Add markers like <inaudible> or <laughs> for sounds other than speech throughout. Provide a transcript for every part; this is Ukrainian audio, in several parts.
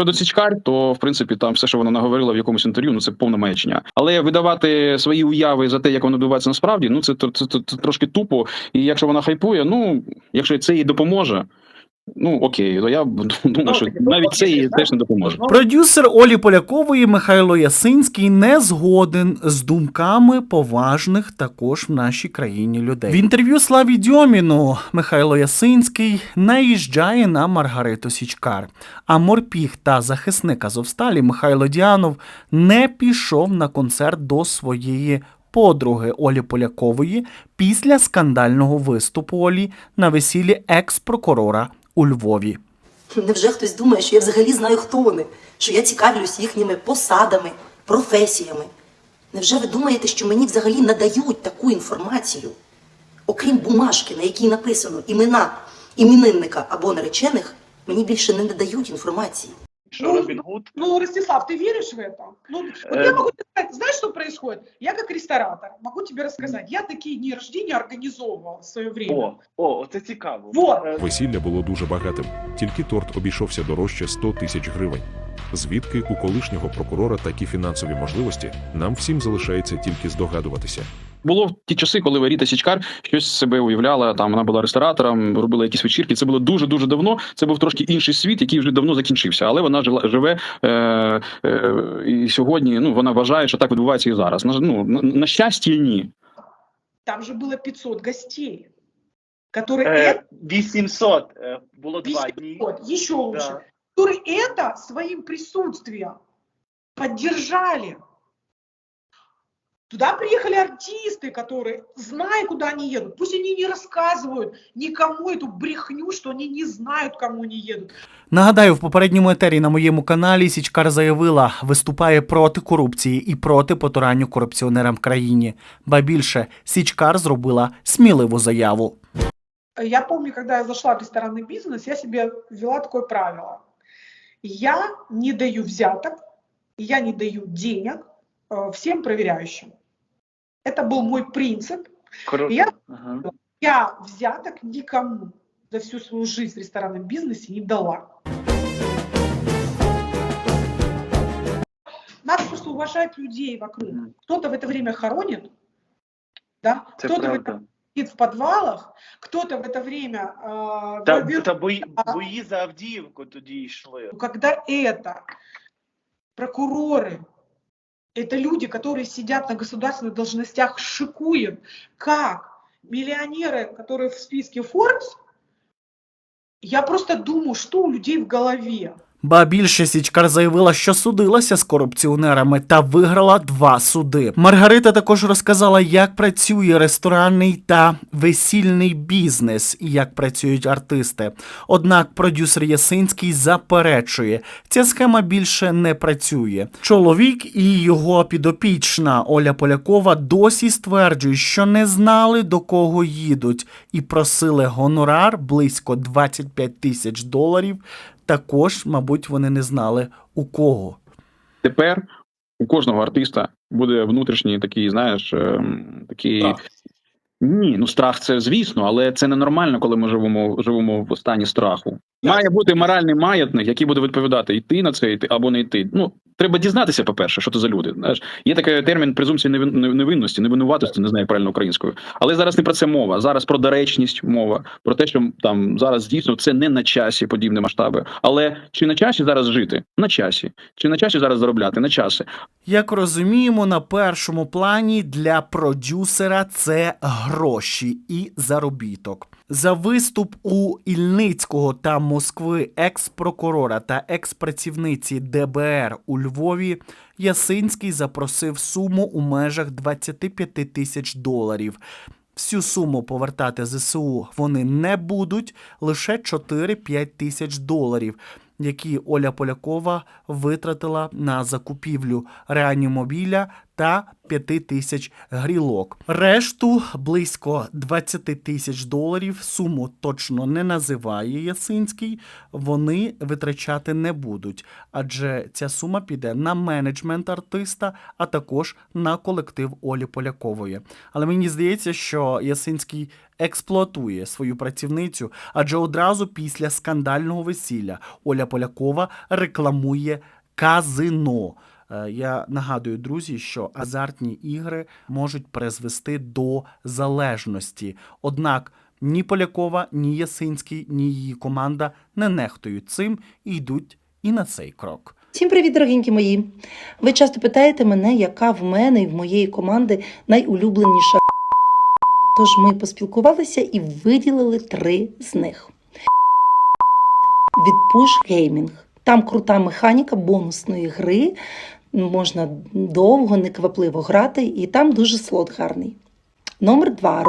Щодо Січкар, то в принципі там все, що вона наговорила в якомусь інтерв'ю, ну це повна маячня. Але видавати свої уяви за те, як воно відбувається насправді, ну це, це, це, це трошки тупо. І якщо вона хайпує, ну якщо це їй допоможе, ну окей, то я <laughs> думаю, що навіть це їй теж не допоможе. Продюсер Олі Полякової Михайло Ясинський не згоден з думками поважних також в нашій країні людей. В інтерв'ю Славі Дьоміну Михайло Ясинський наїжджає на Маргариту Січкар. А морпіг та захисник Азовсталі Михайло Діанов не пішов на концерт до своєї. Подруги Олі Полякової після скандального виступу Олі на весіллі екс-прокурора у Львові. Невже хтось думає, що я взагалі знаю, хто вони, що я цікавлюсь їхніми посадами, професіями? Невже ви думаєте, що мені взагалі надають таку інформацію, окрім бумажки, на якій написано імена іменинника або наречених, мені більше не надають інформації. Что Ну, Робин Гуд? Ну, Ростислав, ты веришь в это? Ну, вот Э, я могу тебе сказать, знаешь, что происходит? Я как ресторатор могу тебе рассказать. Я такие дни рождения организовывала в свое время. О, о, це цікаво. Вот. Е, Весілля було дуже багатим, тільки торт обійшовся дорожче 100 тисяч гривень. Звідки у колишнього прокурора такі фінансові можливості, нам всім залишається тільки здогадуватися. Було в ті часи, коли Ріта Січкар щось з себе уявляла. Там вона була ресторатором, робила якісь вечірки. Це було дуже дуже давно. Це був трошки інший світ, який вже давно закінчився. Але вона жила живе е, е, і сьогодні. Ну вона вважає, що так відбувається і зараз. На, ну, на, на щастя, ні. Там же было 500 гостей, которые е, 800 е, було два это, дні. вот, еще лучше, Да. которые это своим присутствием поддержали. Туда приехали артисты, которые, зная, куда они едут, пусть они не рассказывают никому эту брехню, что они не знают, кому они едут. Нагадаю, в попередньому етері на моєму каналі Січкар заявила, виступає проти корупції і проти потуранню корупціонерам в країні. Ба більше Січкар зробила сміливу заяву. Я помню, когда я зашла в ресторанный бизнес, я себе ввела такое правило. Я не даю взяток, я не даю денег э, всем проверяющим. Это был мой принцип. Круто. Я- Ага. Я взяток никому за всю свою жизнь в ресторанном бизнесе не дала. Надо просто уважать людей вокруг. Мгм. Кто-то в это время хоронит, да? Це кто-то в это правда. сидит в подвалах, кто-то в это время э, Та, грабит- та бої, бої за Авдіївку тоді йшли. Ну, Когда это прокуроры, это люди, которые сидят на государственных должностях, шикуют, как? Миллионеры, которые в списке Forbes, я просто думаю, что у людей в голове. Ба більше Січкар заявила, що судилася з корупціонерами та виграла два суди. Маргарита також розказала, як працює ресторанний та весільний бізнес і як працюють артисти. Однак продюсер Ясинський заперечує, ця схема більше не працює. Чоловік і його підопічна Оля Полякова досі стверджують, що не знали до кого їдуть, і просили гонорар близько 25 тисяч доларів також, мабуть, вони не знали у кого. Тепер у кожного артиста буде внутрішній такий, знаєш, ем, такий. Ні, ну страх це звісно, але це ненормально, коли ми живемо, живемо в стані страху. Має бути моральний маятник, який буде відповідати, йти на це йти або не йти. Ну треба дізнатися, по-перше, що це за люди. Знаєш, є такий термін презумпції невин- невинності, невинуватості, не знаю правильно українською. Але зараз не про це мова. Зараз про доречність мова, про те, що там зараз дійсно це не на часі подібні масштаби. Але чи на часі зараз жити? На часі. Чи на часі зараз заробляти? На часі. Як розуміємо, на першому плані для продюсера це гроші і заробіток. За виступ у Ільницького та Москви екс-прокурора та екс-працівниці ДБР у Львові Ясинський запросив суму у межах 25 тисяч доларів. Всю суму повертати ЗСУ вони не будуть, лише 4-5 тисяч доларів, які Оля Полякова витратила на закупівлю реанімобіля та 5 тисяч грілок. Решту близько 20 тисяч доларів. Суму точно не називає Ясинський. Вони витрачати не будуть, адже ця сума піде на менеджмент артиста, а також на колектив Олі Полякової. Але мені здається, що Ясинський експлуатує свою працівницю, адже одразу після скандального весілля Оля Полякова рекламує казино. Е, Я нагадую, друзі, що азартні ігри можуть призвести до залежності. Однак ні Полякова, ні Ясинський, ні її команда не нехтують цим і йдуть і на цей крок. Всім привіт, дорогенькі мої. Ви часто питаєте мене, яка в мене і в моєї команди найулюбленіша. Тож ми поспілкувалися і виділили три з них. Від Push Gaming. Там крута механіка бонусної гри. Можна довго, неквапливо грати, і там дуже слот гарний. Номер два.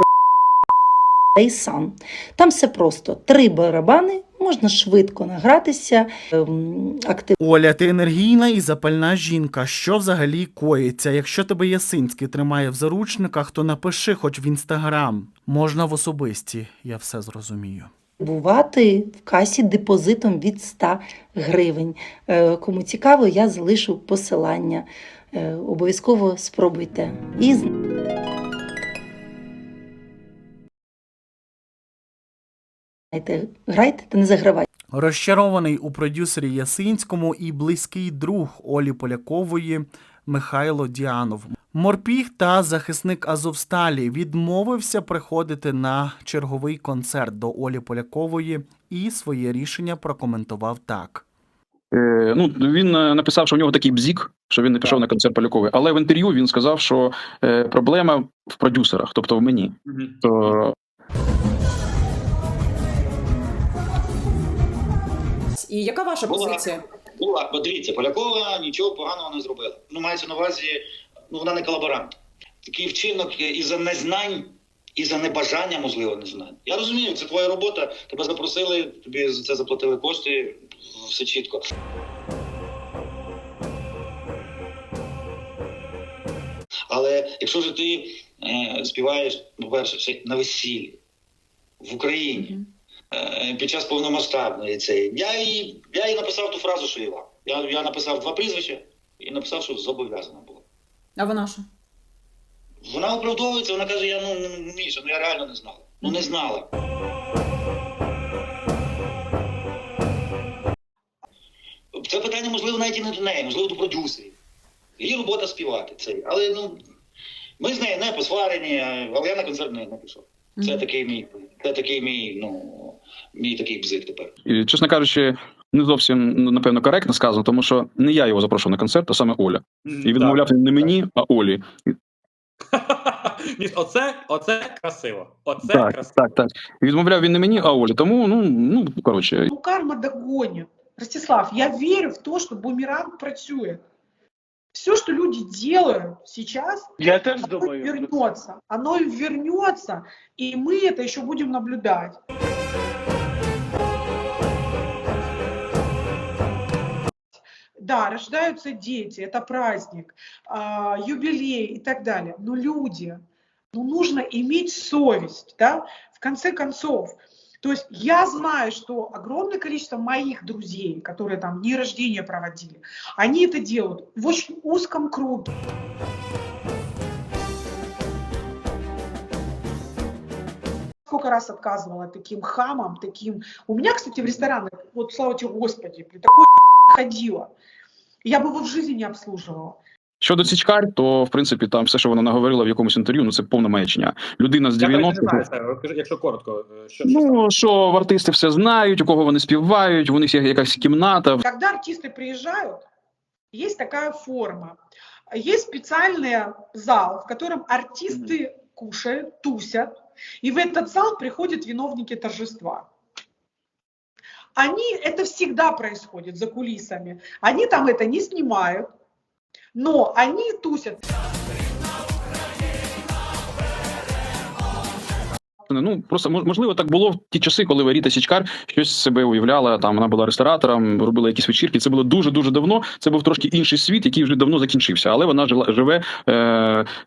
Там все просто. Три барабани, можна швидко награтися, ем, актив. Оля, ти енергійна і запальна жінка. Що взагалі коїться? Якщо тебе Ясинський тримає в заручниках, то напиши хоч в інстаграм. Можна в особисті, я все зрозумію. Бувати в касі депозитом від 100 гривень. Е, Кому цікаво, я залишу посилання. Е, Обов'язково спробуйте. І грайте та не загравайте. Розчарований у продюсері Ясинському і близький друг Олі Полякової Михайло Діанов. Морпіг та захисник Азовсталі відмовився приходити на черговий концерт до Олі Полякової і своє рішення прокоментував так. Е, ну, він е, написав, що в нього такий бзік, що він не пішов на концерт Полякової. Але в інтерв'ю він сказав, що е, проблема в продюсерах, тобто в мені. То І яка ваша Була. позиція? Була, бо дивіться, Полякова нічого поганого не зробила. Ну, мається на увазі, ну вона не колаборант. Такий вчинок і за незнань, і за небажання, можливо, незнань. Я розумію, це твоя робота, тебе запросили, тобі за це заплатили кошти, все чітко. Але якщо ж ти е, співаєш, по-перше, на весіллі в Україні. Е, під час повномасштабної цієї. Я їй, я їй написав ту фразу, що Іва. Я, я написав два прізвища і написав, що зобов'язана була. А вона що? Вона оправдовується, вона каже: я ну ну, Міша, ну я реально не знала. Ну не знала. Це питання, можливо, навіть і не до неї, можливо, до продюсерів. Її робота співати це. Але ну ми з нею не посварені, але я на концерт не, не пішов. Це такий мій, це такий мій, ну, мій такий бзик тепер. І, чесно кажучи, не зовсім ну, напевно коректно сказано, тому що не я його запрошував на концерт, а саме Оля. І відмовляв він не мені, а Олі. Ні, оце, оце красиво. Оце Так, красиво. так, так. І відмовляв він не мені, а Олі. Тому, ну, ну коротше, Ну, карма догонит. Ростислав, я верю в то, что бумеранг працюет. Все, что люди делают сейчас, Я теж оно думаю. вернется. Оно вернется, и мы это еще будем наблюдать. Да, рождаются дети, это праздник, а, юбилей и так далее. Но люди, ну нужно иметь совесть, да, в конце концов. То есть я знаю, что огромное количество моих друзей, которые там дни рождения проводили, они это делают в очень узком круге. Сколько раз отказывала таким хамам, таким... У меня, кстати, в ресторанах, вот слава тебе Господи, при такой ходила. Я бы его в жизни не обслуживала. щодо Січкар, то в принципі там все, що вона наговорила в якомусь інтерв'ю, ну це повна маячня. Людина з Я навіть не 90-х. знаю, Сара, розкажи, якщо коротко, е, що, що саме? Ну, що артисти все знають, у кого вони співають, у них є якась кімната. Когда артисты приезжают, есть такая форма. Есть специальный зал, в котором артисты кушают, тусят, и в этот зал приходят виновники торжества. Они, это всегда происходит за кулисами. Они там это не снимают, но они тусят. Ну просто мож- можливо так було в ті часи, коли Ріта Січкар щось себе уявляла. Там вона була ресторатором, робила якісь вечірки. Це було дуже дуже давно. Це був трошки інший світ, який вже давно закінчився. Але вона жила живе е,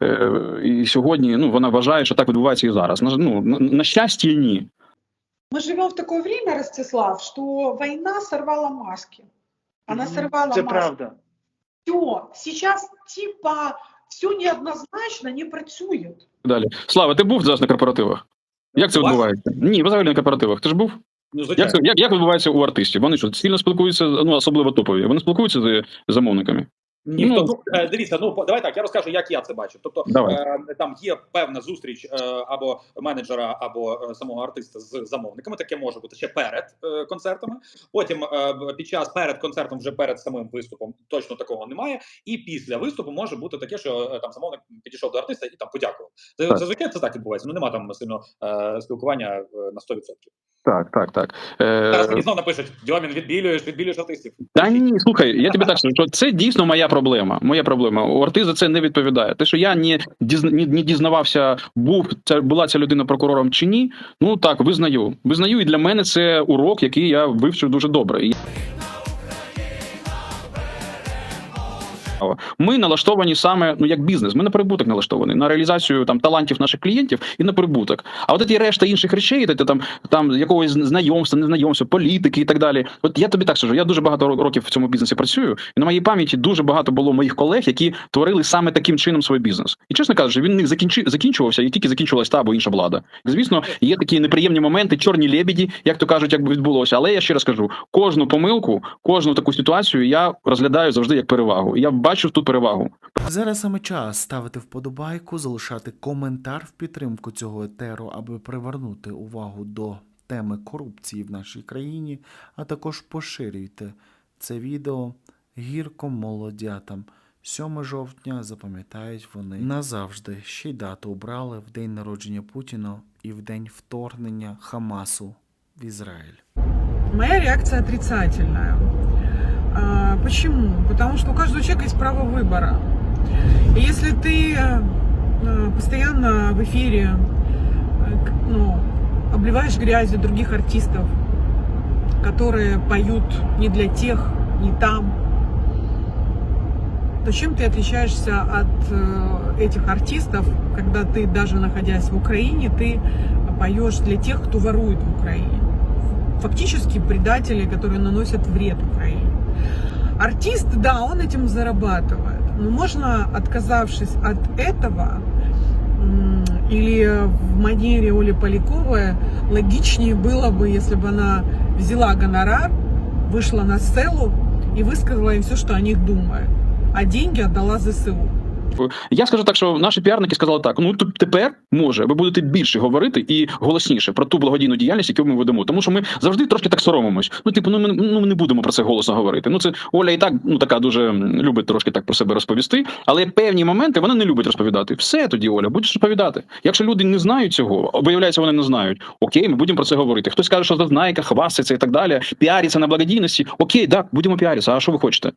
е, і сьогодні. Ну вона вважає, що так відбувається і зараз. На, ну, на, на щастя, ні. Мы живем в такое время, Ростислав, что война сорвала маски. Она сорвала Це маски. правда. все, сейчас типа все неоднозначно не працює. Далі Слава, ти був зараз на корпоративах? Як це вас? відбувається? Ні, взагалі на кооперативах. Ти ж був? Ну, Як це як, як відбувається у артистів? Вони що сильно спілкуються, ну особливо топові. Вони спілкуються з замовниками. Ніхто, Ну, ну, дивіться, ну давай так, я розкажу, як я це бачу. Тобто Давай. е, там є певна зустріч е, або менеджера, або е, самого артиста з замовниками. Таке може бути ще перед концертами. Потім під час перед концертом, вже перед самим виступом, точно такого немає. І після виступу може бути таке, що там замовник підійшов до артиста і там подякував. Зазвичай це так відбувається. Ну нема там сильно спілкування на 100%. Так, так, так. Зараз мені знову напишуть: Дьомін, відбілюєш, відбілюєш артистів. Та ні, слухай, я тобі <laughs> так скажу, що це дійсно моя проблема. Моя проблема. У Орти за це не відповідає. Те, що я не, дізна, не, не дізнавався, був це була ця людина прокурором чи ні. Ну так, визнаю. Визнаю, і для мене це урок, який я вивчив дуже добре. І Ми налаштовані саме ну як бізнес. Ми на прибуток налаштовані на реалізацію там талантів наших клієнтів і на прибуток. А от ті решта інших речей, ти там там якогось знайомства, незнайомства, політики і так далі. От я тобі так скажу, я дуже багато років в цьому бізнесі працюю, і на моїй пам'яті дуже багато було моїх колег, які творили саме таким чином свій бізнес. І чесно кажучи, він не закінчи, закінчувався, і тільки закінчувалась та або інша влада. Звісно, є такі неприємні моменти, чорні лебіді, як то кажуть, як би відбулося. Але я ще раз кажу: кожну помилку, кожну таку ситуацію я розглядаю завжди як перевагу. Я бачу тут перевагу. Зараз саме час ставити вподобайку, залишати коментар в підтримку цього етеру, аби привернути увагу до теми корупції в нашій країні, а також поширюйте це відео гірко молодятам. 7 жовтня запам'ятають вони назавжди. Ще й дату обрали в день народження Путіна і в день вторгнення Хамасу в Ізраїль. Моя реакция отрицательная. А, Почему? Потому что у каждого человека есть право выбора. И если ты э, постоянно в эфире э, ну, обливаешь грязью других артистов, которые поют не для тех, не там, то чем ты отличаешься от э, этих артистов, когда ты даже находясь в Украине, ты поешь для тех, кто ворует в Украине? Фактически предатели, которые наносят вред Украине. Артист, да, он этим зарабатывает, но можно, отказавшись от этого, м, или в манере Оли Поляковой, логичнее было бы, если бы она взяла гонорар, вышла на сцену и высказала им все, что о них думает, а деньги отдала ЗСУ. Я скажу так, що наші піарники сказали так: ну тут тепер може ви будете більше говорити і голосніше про ту благодійну діяльність, яку ми ведемо. Тому що ми завжди трошки так соромимось. Ну, типу, ну ми ну ми не будемо про це голосно говорити. Ну це Оля і так ну така дуже любить трошки так про себе розповісти. Але певні моменти вона не любить розповідати. Все тоді, Оля, будеш розповідати. Якщо люди не знають цього, виявляється, вони не знають. Окей, ми будемо про це говорити. Хтось каже, що зазнайка, хвастається і так далі. Піариться на благодійності. Окей, так, будемо піаритися. А що ви хочете?